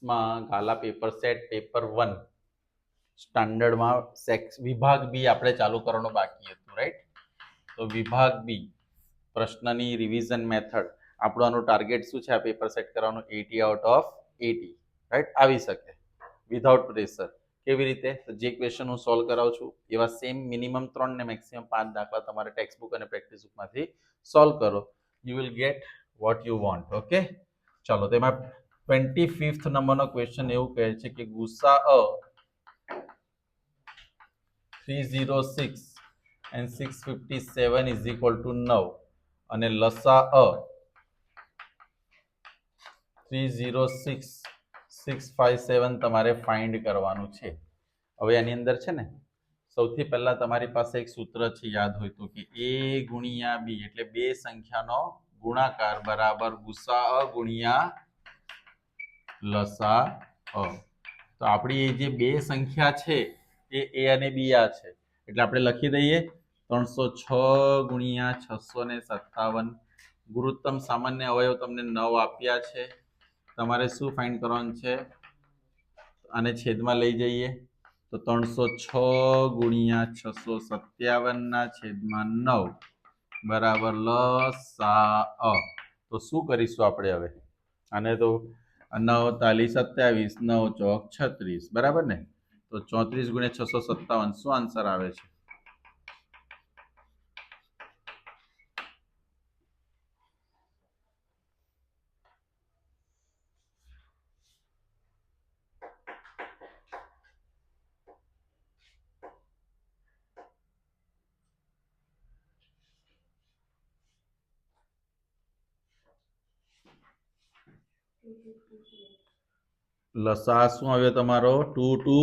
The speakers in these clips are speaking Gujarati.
સિક્સમાં Gala paper set paper one સ્ટાન્ડર્ડમાં સેક્સ વિભાગ બી આપણે ચાલુ કરવાનું બાકી હતું રાઈટ તો વિભાગ બી પ્રશ્નની રિવિઝન મેથડ આપણાનું ટાર્ગેટ શું છે? આ પેપર સેટ કરવાનું eighty out of eighty right આવી શકે. વિધાઉટ પ્રેશર કેવી રીતે? જે ક્વેશ્ચન હું સોલ્વ કરાવું છું, એવા સેમ મિનિમમ ત્રણ ને મેક્સિમમ પાંચ દાખલા તમારે ટેક્સ્ટ બુક અને પ્રેક્ટિસ બુકમાંથી સોલ્વ કરો. You will get what you want okay ચાલો તેમાં ટ્વેન્ટી ફિફ્થ નંબરનો ક્વેશ્ચન એવું કહે છે કે ગુસ્સા અ three zero six and six fifty seven is equal to નવ અને લસા અ three zero six six five seven તમારે ફાઇન્ડ કરવાનું છે. હવે એની અંદર છે ને, સૌથી પહેલા તમારી પાસે એક સૂત્ર છે યાદ હોય તો કે એ ગુણ્યા બી, એટલે બે સંખ્યાનો ગુણાકાર બરાબર ગુસા અ ગુણ્યા લસા અ. તો આપણી જે બે સંખ્યા છે, એ એ અને બી આ છે. એટલે આપણે લખી દઈએ, ત્રણસો છ ગુણ્યા છસો ને સત્તાવન. ગુરુત્તમ સામાન્ય અવયવ તમને નવ આપ્યા છે. તમારે શું ફાઇન્ડ કરવાનું છે? આને છેદમાં લઈ જઈએ. તો ત્રણસો છ ગુણ્યા છસો સત્યાવનના છેદમાં નવ. બરાબર, લ, સા, અ. તો શું કરીશું આપણે હવે? આને તો નવ તાલી સત્યાવીસ, નવ ચોક છત્રીસ, બરાબર ને? તો ચોત્રીસ ગુણ્યા છસો સત્તાવન શું આન્સર આવે છે? લસા શું આવ્યો તમારો? Two two?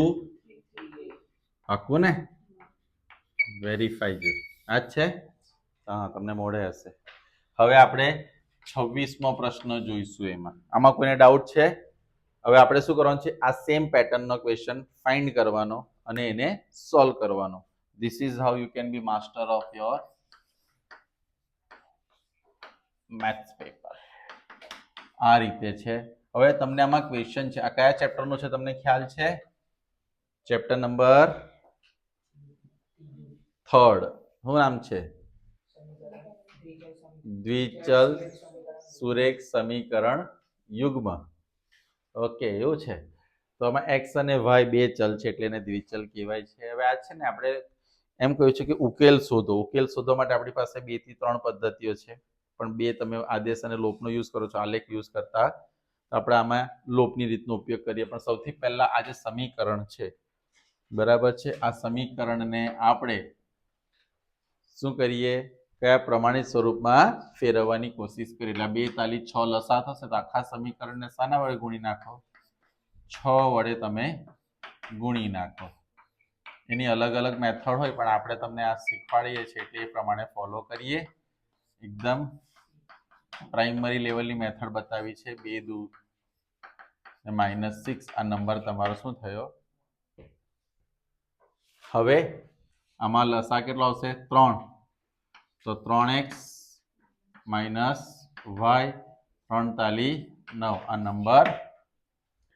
આખું ને? વેરીફાઈ જો આ છે? હા, તમને મોડે હશે. હવે આપણે છવ્વીસમો પ્રશ્ન જોઈશું એમાં. આમાં કોઈને ડાઉટ છે? હવે આપણે શું કરવાનું છે? આ સેમ પેટર્નનો ક્વેશ્ચન ફાઇન્ડ કરવાનો અને એને સોલ્વ કરવાનો. This is how you can be master of your maths paper આ રીતે છે. હવે તમને આમાં ક્વેશ્ચન છે. આ કયા ચેપ્ટરનો છે તમને ખ્યાલ છે? ચેપ્ટર નંબર થર્ડ શું નામ છે? દ્વિચલ સુરેખ સમીકરણ યુગ્મ. ઓકે એવું છે. તો આમાં એક્સ અને વાય બે ચલ છે એટલે એને દ્વિચલ કહેવાય છે. હવે આ છે ને આપણે એમ કહ્યું છે કે ઉકેલ શોધો. ઉકેલ શોધવા માટે આપણી પાસે બેથી ત્રણ પદ્ધતિઓ છે. પણ બે તમે આદેશ અને લોપનો યુઝ કરો છો, આલેખ યુઝ કરતા આપણે આમાં લોપની રીતનો ઉપયોગ કરીએ. પણ સૌથી પહેલા આ જે સમીકરણ છે, બરાબર છે? આ સમીકરણને આપણે શું કરીએ? કયા પ્રમાણિત સ્વરૂપમાં ફેરવવાની કોશિશ કરીએ? એટલે બે તાલી છ લસા થશે, તો આખા સમીકરણને શાના વડે ગુણી નાખો? છ વડે તમે ગુણી નાખો. એની અલગ અલગ મેથડ હોય, પણ આપણે તમને આ શીખવાડીએ છીએ, એટલે એ પ્રમાણે ફોલો કરીએ. એકદમ પ્રાઇમરી લેવલની મેથડ બતાવી છે, બે દુ માઇનસ સિક્સ આ નંબર તમારો શું થયો? હવે આમાં લસા કેટલો આવશે? ત્રણ. તો ત્રણ એક્સ માઇનસ વાય ત્રણ તાલી નવ. આ નંબર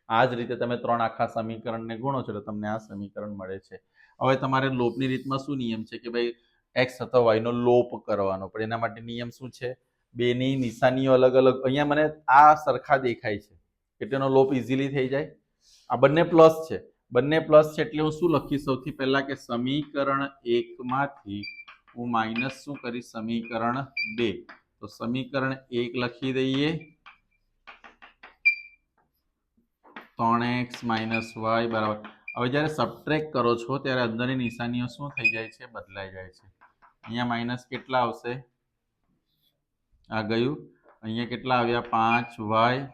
આ જ રીતે તમે ત્રણ આખા સમીકરણને ગુણો છો એટલે તમને આ સમીકરણ મળે છે. હવે તમારે લોપની રીતમાં શું નિયમ છે કે ભાઈ એક્સ અથવા વાયનો લોપ કરવાનો, પણ એના માટે નિયમ શું છે? બેની નિશાનીઓ અલગ અલગ. અહીંયા મને આ સરખા દેખાય છે એટલે એનો લોપ ઇઝીલી થઈ જાય. આ બંને પ્લસ છે. બંને પ્લસ છે એટલે હું શું લખીશ? સૌથી પહેલા કે સમીકરણ એકમાંથી હું માઇનસ શું કરીશ? સમીકરણ બે. તો સમીકરણ એક લખી દઈએ. ત્રણ એક્સ માઇનસ વાય બરાબર. હવે જ્યારે સબટ્રેક કરો છો ત્યારે અંદરની નિશાનીઓ શું થઈ જાય છે? બદલાઈ જાય છે. અહીંયા માઇનસ કેટલા આવશે? આ ગયું. અહીંયા કેટલા આવ્યા? પાંચ, વાય.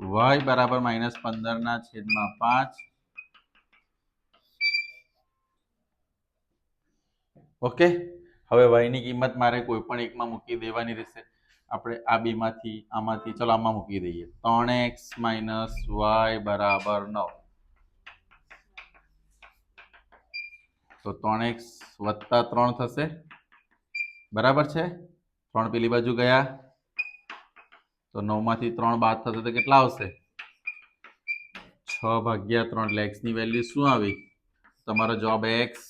વાય બરાબર માઇનસ પંદરના છેદમાં પાંચ. ઓકે. હવે વાયની કિંમત મારે કોઈ પણ એકમાં મૂકી દેવાની રહેશે. આપણે આ બેમાંથી, આમાંથી, ચલો આમાં મૂકી દઈએ. ત્રણ એક્સ માઇનસ વાય બરાબર નવ. તો ત્રણ એક્સ વત્તા ત્રણ થશે. બરાબર છે? ત્રણ પેલી બાજુ ગયા. તો નવમાંથી ત્રણ બાદ થશે તો કેટલા આવશે? છ ભાગ્યા ત્રણ, એટલે એક્સ વેલ્યુ શું આવી? તમારો જવાબ એક્સ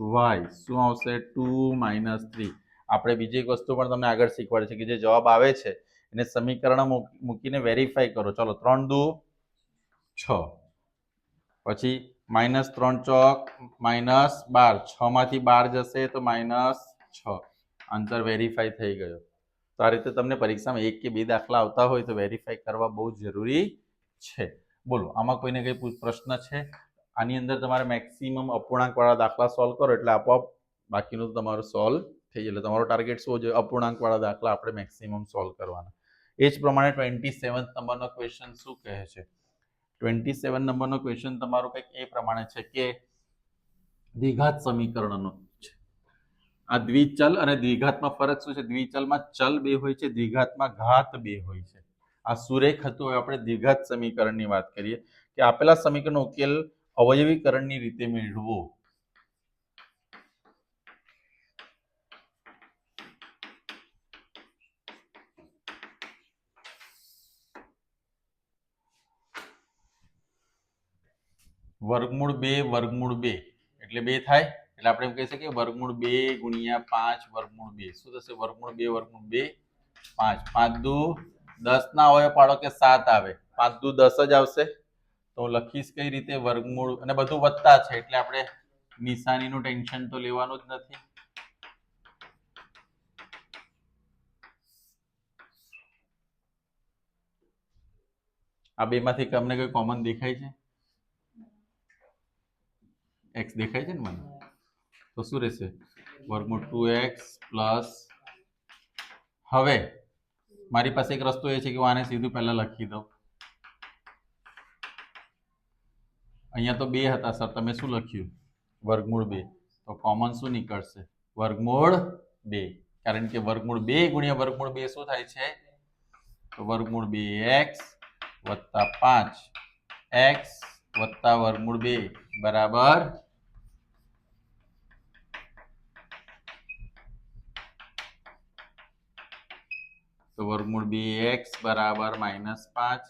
વાય શું આવશે? Two minus three. આપણે બીજી એક વસ્તુ પણ તમને આગળ શીખવાડી છે કે જે જવાબ આવે છે, એને સમીકરણ મૂકીને વેરીફાઈ કરો. ચલો, ત્રણ દુ, છ. પછી માઇનસ ત્રણ ચોક, માઇનસ બાર. છ માંથી બાર જશે તો માઇનસ છ. આન્સર વેરીફાઈ થઈ ગયો. તો આ રીતે તમને પરીક્ષામાં એક કે બે દાખલા આવતા હોય તો વેરીફાઈ કરવા બહુ જરૂરી છે. બોલો, આમાં કોઈને કઈ પ્રશ્ન છે? આની અંદર તમારે મેક્સિમમ અપૂર્ણાંકવાળા દાખલા સોલ્વ કરો એટલે આપોઆપ બાકીનું તમારું સોલ્વ થઈ જાય તમારો ટાર્ગેટ શું જોઈએ અપૂર્ણાંકવાળા દાખલા આપણે મેક્સિમમ સોલ્વ કરવાના. એ જ પ્રમાણે ટ્વેન્ટી સેવન્થ નંબરનો ક્વેશ્ચન શું કહે છે? ટ્વેન્ટી સેવન નંબરનો ક્વેશ્ચન તમારું કંઈક એ પ્રમાણે છે કે દ્વિઘાત સમીકરણનો. આ દ્વિચલ અને દ્વિઘાતમાં ફરક શું છે? દ્વિચલમાં ચલ બે હોય છે, દ્વિઘાતમાં ઘાત બે હોય છે. આ સુરેખ હતું, હવે આપણે દ્વિઘાત સમીકરણની વાત કરીએ. કે આપેલા સમીકરણનો ઉકેલ અવયવીકરણની રીતે મેળવો. વર્ગમૂળ બે વર્ગમૂળ બે. એટલે બે થાય? એટલે આપણે એમ કહી શકીએ વર્ગમૂળ બે ગુણ્યા પાંચ વર્ગમૂળ બે. શું થશે? વર્ગમૂળ બે વર્ગમૂળ બે, પાંચ. પાંચ દુ દસ ના હોય પાડો કે સાત આવે? પાંચ દુ દસ જ આવશે. તો લખીશ કઈ રીતે વર્ગમૂળ? અને બધું વધતા છે, એટલે આપણે નિશાનીનું ટેન્શન તો લેવાનું જ નથી. આ બે માંથી તમને કોઈ કોમન દેખાય છે? એક્સ દેખાય છે ને મને? તો શું રહેશે? વર્ગમૂળ ટુ એક્સ પ્લસ હવે મારી પાસે એક રસ્તો એ છે કે હું આને સીધું પહેલા લખી દઉં. અહીંયા તો બે હતા, સર. તમે શું લખ્યું? વર્ગમૂળ બે. તો કોમન શું નીકળશે? વર્ગમૂળ બે. કારણ કે વર્ગમૂળ બે ગુણ્યા વર્ગમૂળ બે શું થાય છે? તો વર્ગમૂળ બે એક્સ વત્તા પાંચ. એક્સ વત્તા વર્ગમૂળ બે. બરાબર? તો વર્ગમૂળ બે એક્સ બરાબર માઇનસ પાંચ,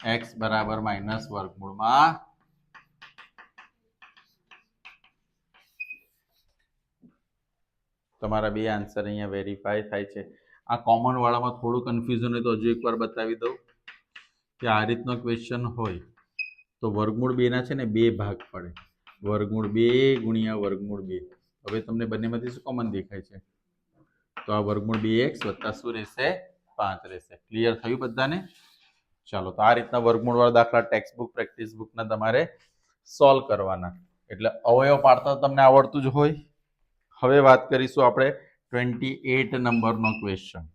એક્સ બરાબર માઇનસ વર્ગમૂળમાં. તમારા બે આન્સર અહીંયા વેરીફાઈ થાય છે. આ કોમન વાળામાં થોડું કન્ફ્યુઝન હોય તો હજુ એકવાર બતાવી દઉં કે આ રીતનો ક્વેશ્ચન હોય તો વર્ગમૂળ બેના છે ને બે ભાગ પડે. વર્ગમૂળ બે ગુણ્યા વર્ગમૂળ બે. હવે તમને બંનેમાંથી શું કોમન દેખાય છે? તો આ વર્ગમૂળ બે એક્સ વત્તા શું રહેશે? પાંચ રહેશે. ક્લિયર થયું બધાને? ચાલો, તો આ રીતના વર્ગમૂળ વાળા દાખલા ટેક્સ્ટ બુક પ્રેક્ટિસ બુકના તમારે સોલ્વ કરવાના. એટલે અવયવ પાડતા તમને આવડતું જ હોય. હવે વાત કરીશું આપણે ટ્વેન્ટી એટ નંબરનો ક્વેશ્ચન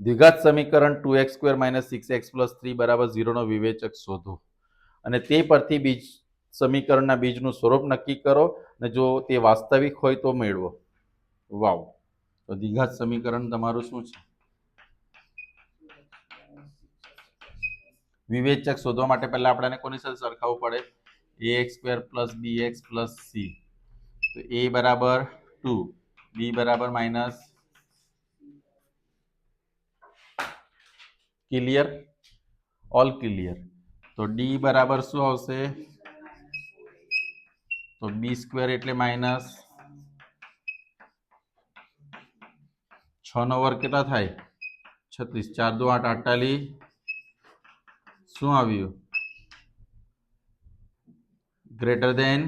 દ્વિઘાત સમીકરણ two X square minus six X plus three બરાબર ઝીરોનો વિવેચક શોધો. અને તે પરથી બીજ સમીકરણના બીજનું સ્વરૂપ નક્કી કરો અને જો તે વાસ્તવિક હોય તો મેળવો. વાવ. તો દ્વિઘાત સમીકરણ તમારું શું છે? વિવેચક શોધવા માટે પહેલા આપણને કોની સાથે સરખાવવું પડે? A X square plus B X plus C તો એ બરાબર ટુ બી બરાબર માઇનસ ક્લિયર ઓલ ક્લિયર તો ડી બરાબર શું આવશે? તો બી સ્ક્વેર એટલે માઇનસ છ નો વર્ગ કેટલા થાય? છત્રીસ. ચાર, દો, આઠ, અડતાલીસ. શું આવ્યું? ગ્રેટર દેન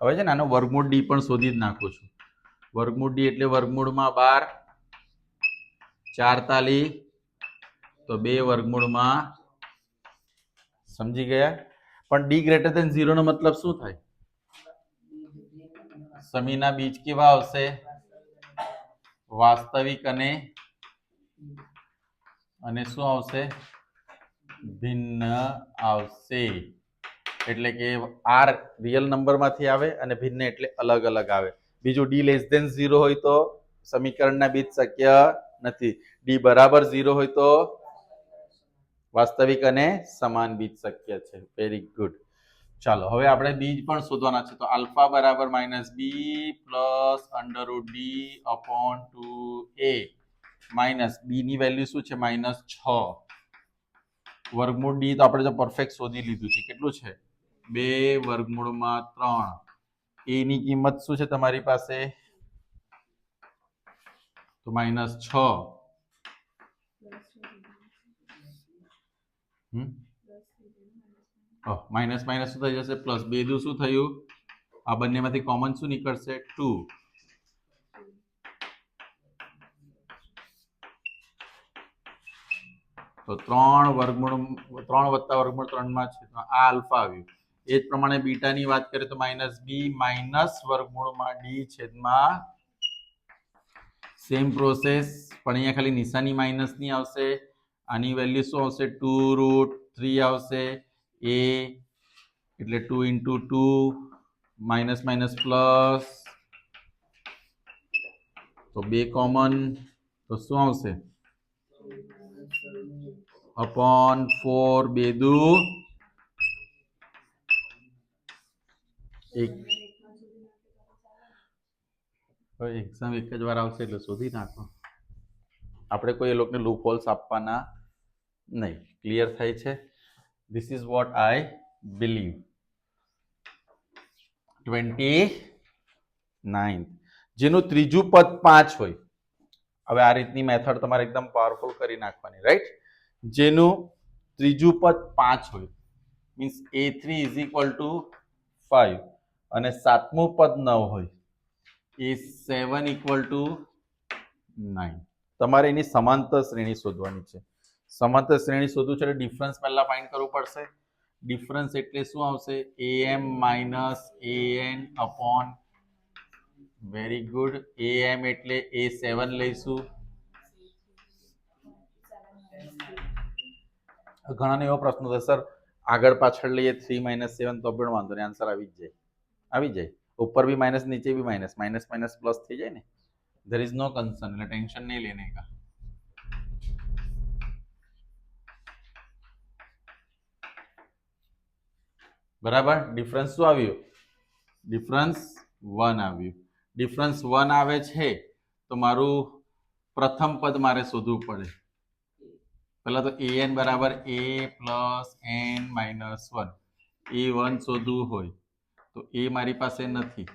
હવે છે ને આનો વર્ગમૂળ ડી પણ શોધી જ નાખું છું. વર્ગમૂળ ડી એટલે વર્ગમૂળમાં બાર ચાર તાલી તો બે વર્ગમૂળમાં, સમજી ગયા? પણ ડી ગ્રેટર દેન ઝીરો નો મતલબ શું થાય? સમીના બીજ કેવા આવશે? વાસ્તવિક અને અને શું આવશે? ભિન્ન આવશે. એટલે કે આર રિયલ નંબરમાંથી આવે અને ભિન્ન એટલે અલગ અલગ આવે. બીજું ડી લેસ દેન ઝીરો હોય તો સમીકરણના બીજ શક્ય નથી. ડી બરાબર ઝીરો હોય તો વાસ્તવિક અને સમાન બીજ શક્ય છે. વેરી ગુડ ચાલો, હવે આપણે બીજ પણ શોધવાના છે. તો આલ્ફા બરાબર minus B plus under D upon two A. Minus B ની વેલ્યુ શું છે? માઇનસ છ. વર્ગમૂળ ડી તો આપણે તો પરફેક્ટ શોધી લીધું છે. કેટલું છે? બે વર્ગમૂળમાં ત્રણ. એ ની કિંમત શું છે તમારી પાસે? તો માઇનસ છ. માઇનસ માઇનસ શું થઈ જશે? પ્લસ બે દુ શું થયું? આ બંનેમાંથી કોમન શું નીકળશે? ટુ તો ત્રણ વર્ગમૂળ, ત્રણ વત્તા વર્ગમૂળ ત્રણમાં છે. આ આલ્ફા આવ્યું. એ જ પ્રમાણે બીટાની વાત કરીએ તો માઇનસ બી માઇનસ વર્ગમૂળમાં ડી છેદમાં સેમ પ્રોસેસ પણ અહીંયા ખાલી નિશાની માઇનસની આવશે. આની વેલ્યુ શું આવશે? ટુ રૂટ થ્રી આવશે. એ એટલે two into two minus minus plus તો બે કોમન તો શું આવશે? અપોન ફોર બે દુ. એક. એક્ઝામ એક જ વાર આવશે એટલે શોધી નાખો. આપણે કોઈ એ લોકોને લૂપ હોલ્સ આપવાના નહીં. ક્લિયર થાય છે? This is what I believe. Twenty ninth જેનું ત્રીજું પદ પાંચ હોય. હવે આ રીતની મેથડ તમારે એકદમ પાવરફુલ કરી નાખવાની રાઈટ જેનું ત્રીજું પદ પાંચ હોય. Means A three is equal to five અને સાતમું પદ નવ હોય. A seven equal to nine તમારે એની સમાંતર શ્રેણી શોધવાની છે. સમાંતર શ્રેણી શોધવું છે એટલે ડિફરન્સ પહેલાં ફાઇન્ડ કરવું પડશે. ડિફરન્સ એટલે શું આવશે? A M minus A N upon very good A M એટલે એ સેવન લઈશું. ઘણાને એવો પ્રશ્ન થશે સર, આગળ પાછળ લઈએ થ્રી માઇનસ સેવન તો પણ વાંધો નહીં. આન્સર આવી જ જાય. આવી જાય. ઉપર બી માઇનસ નીચે B minus minus minus plus થઈ જાય ને. ધેર ઇઝ નો કન્સર્ન એટલે ટેન્શન નહીં લેને કા બરાબર? ડિફરન્સ શું આવ્યું? ડિફરન્સ વન આવ્યું. ડિફરન્સ વન આવે છે તો મારું પ્રથમ પદ મારે શોધવું પડે. પહેલાં તો એ એન બરાબર A plus N minus one A one શોધવું હોય તો એ મારી પાસે નથી.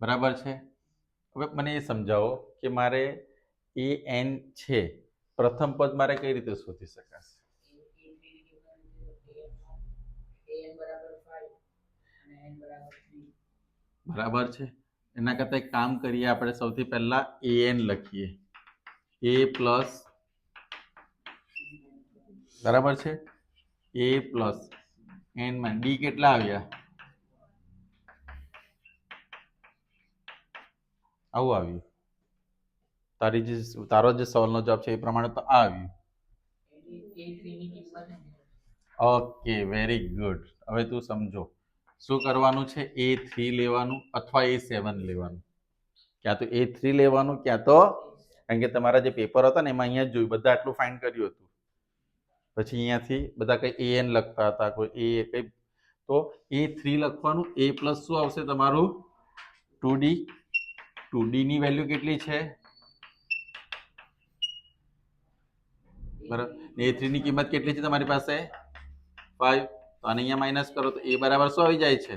બરાબર છે? હવે મને એ સમજાવો કે મારે એ એન છે. પ્રથમ પદ મારે કઈ રીતે શોધી શકાશે? બરાબર છે. એના કરતાં એક કામ કરીએ આપણે સૌથી પહેલા એ એન લખીએ. એ પ્લસ બરાબર છે? એ પ્લસ એનમાં ડી કેટલા આવ્યા? આવું આવ્યું. તારી જે તારો જે સવાલનો જવાબ છે એ પ્રમાણે તો આ આવ્યું. ઓકે વેરી ગુડ હવે તું સમજો. શું કરવાનું છે? એ થ્રી લેવાનું અથવા એ સેવન લેવાનું? ક્યાં તો એ થ્રી લેવાનું, ક્યાં તો કારણ કે તમારા જે પેપર હતા ને, એમાં અહીંયા જ જોયું, બધા આટલું ફાઇન કર્યું હતું. પછી અહીંયાથી બધા કંઈ એન લખતા હતા, કોઈ એ કંઈ. તો એ થ્રી લખવાનું એ પ્લસ શું આવશે તમારું? ટુ ડી ટુ ડીની વેલ્યુ કેટલી છે? બરાબર. એ થ્રીની કિંમત કેટલી છે તમારી પાસે? ફાઈવ તો આને અહીંયા માઇનસ કરો તો એ બરાબર શું આવી જાય છે?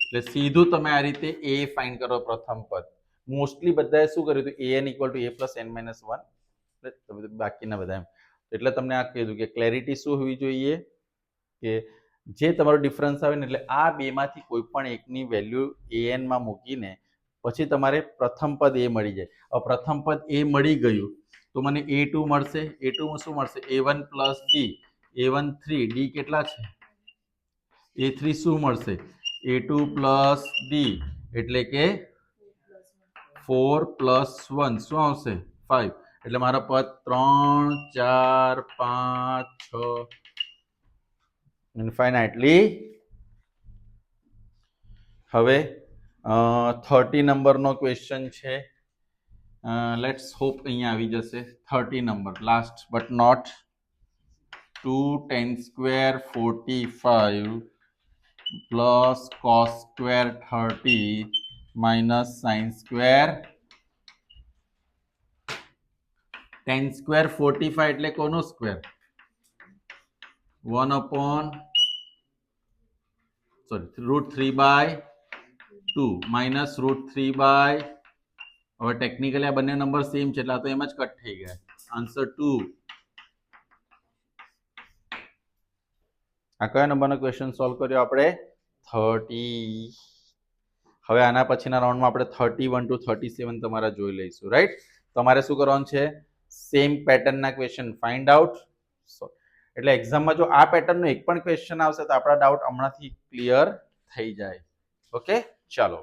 એટલે સીધું તમે આ રીતે એ ફાઇન કરો પ્રથમ પદ. મોસ્ટલી બધાએ શું કર્યું હતું? A N equal to A plus N minus one બાકીના બધા એમ. એટલે તમને આ કીધું કે ક્લેરિટી શું હોવી જોઈએ? કે જે તમારો ડિફરન્સ આવે ને એટલે આ બેમાંથી કોઈ પણ એકની વેલ્યુ એએનમાં મૂકીને પછી તમારે પ્રથમ પદ એ મળી જાય. હવે પ્રથમ પદ એ મળી ગયું. તો મને એ ટુ મળશે. એ ટુ શું મળશે? A one plus D A one three D કેટલા છે? એ થ્રી શું મળશે? એ ટુ પ્લસ ડી એટલે કે ફોર પ્લસ વન શું આવશે? ફાઈવ એટલે મારા પદ ત્રણ, ચાર, પાંચ, છ. ઇન્ફાઇનાઇટલી હવે થર્ટી નંબરનો ક્વેશ્ચન છે. લેટ્સ હોપ અહીંયા આવી જશે. Thirty number last but not two tan square forty five plus cos square thirty minus sin square tan square forty five એટલે કોનો square one upon sorry root three by two minus root three by હવે ટેકનિકલી આ બંને નંબર સેમ છે એટલે આ તો એમ જ કટ થઈ ગયા આન્સર ટુ આ કયા નંબરનો ક્વેશ્ચન સોલ્વ કર્યો આપણે? થર્ટી હવે આના પછીના રાઉન્ડમાં આપણે thirty one two thirty seven તમારા જોઈ લઈશું રાઈટ તમારે શું કરવાનું છે? સેમ પેટર્નના ક્વેશ્ચન ફાઇન્ડ આઉટ એટલે એક્ઝામમાં જો આ પેટર્નનો એક પણ ક્વેશ્ચન આવશે તો આપણા ડાઉટ હમણાંથી ક્લિયર થઈ જાય. ઓકે ચાલો.